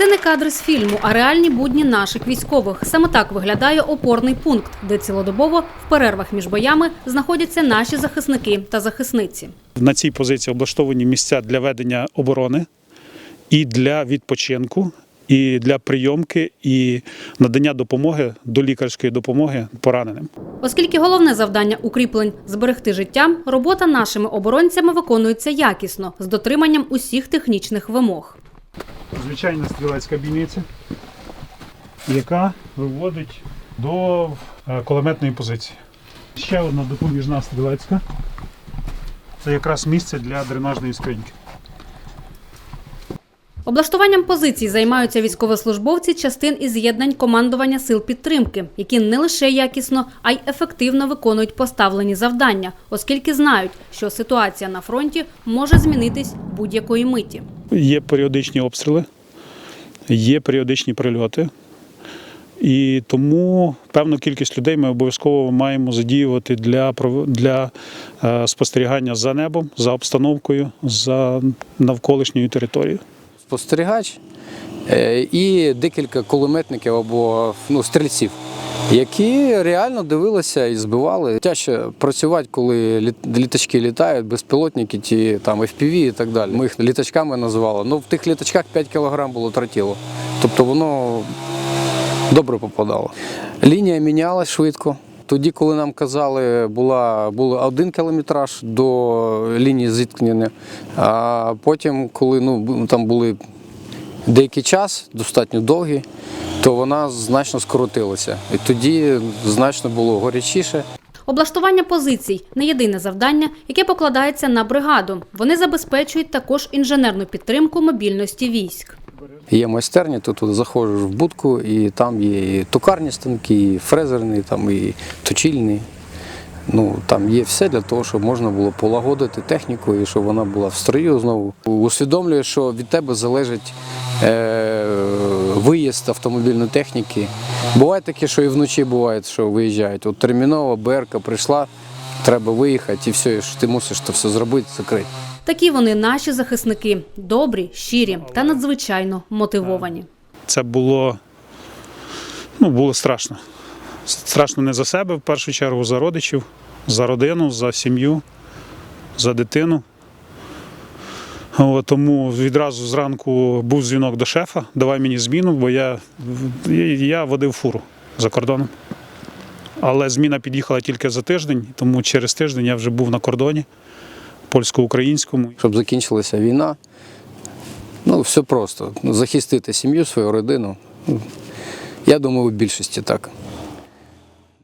Це не кадри з фільму, а реальні будні наших військових. Саме так виглядає опорний пункт, де цілодобово в перервах між боями знаходяться наші захисники та захисниці. На цій позиції облаштовані місця для ведення оборони і для відпочинку, і для прийомки, і надання допомоги до лікарської допомоги пораненим. Оскільки головне завдання укріплень зберегти життя, робота нашими оборонцями виконується якісно з дотриманням усіх технічних вимог. Звичайна стрілецька бійниця, яка виводить до е, кулеметної позиції. Ще одна допоміжна стрілецька. Це якраз місце для дренажної скриньки. Облаштуванням позицій займаються військовослужбовці частин і з'єднань командування сил підтримки, які не лише якісно, а й ефективно виконують поставлені завдання, оскільки знають, що ситуація на фронті може змінитись будь-якої миті. Є періодичні обстріли, є періодичні прильоти. І тому певну кількість людей ми обов'язково маємо задіювати для, для е, спостерігання за небом, за обстановкою, за навколишньою територією. спостерігач е, і декілька кулеметників або ну, стрільців, які реально дивилися і збивали. Тяжче працювати, коли літачки літають, безпілотники, ті там FPV і так далі. Ми їх літачками називали. Ну, в тих літачках 5 кг було тротіло. Тобто воно добре попадало. Лінія мінялась швидко. Тоді, коли нам казали, була, був один кілометраж до лінії зіткнення, а потім, коли ну, там були деякий час, достатньо довгий, то вона значно скоротилася. І тоді значно було горячіше. Облаштування позицій не єдине завдання, яке покладається на бригаду. Вони забезпечують також інженерну підтримку мобільності військ. Є майстерня, то туди заходиш в будку, і там є і токарні станки, і фрезерні, там, і точильні. Ну, там є все для того, щоб можна було полагодити техніку і щоб вона була в строю знову. Усвідомлюю, що від тебе залежить е, виїзд автомобільної техніки. Буває таке, що і вночі буває, що виїжджають. От термінова БРК прийшла, треба виїхати, і все, і ти мусиш це все зробити, закрити. Такі вони наші захисники добрі, щирі та надзвичайно мотивовані. Це було, ну, було страшно. Страшно не за себе, в першу чергу, за родичів, за родину, за сім'ю, за дитину. Тому відразу зранку був дзвінок до шефа, давай мені зміну, бо я, я водив фуру за кордоном. Але зміна під'їхала тільки за тиждень, тому через тиждень я вже був на кордоні польсько-українському. щоб закінчилася війна. Ну, все просто. Захистити сім'ю, свою родину. Ну, Я думаю, у більшості так.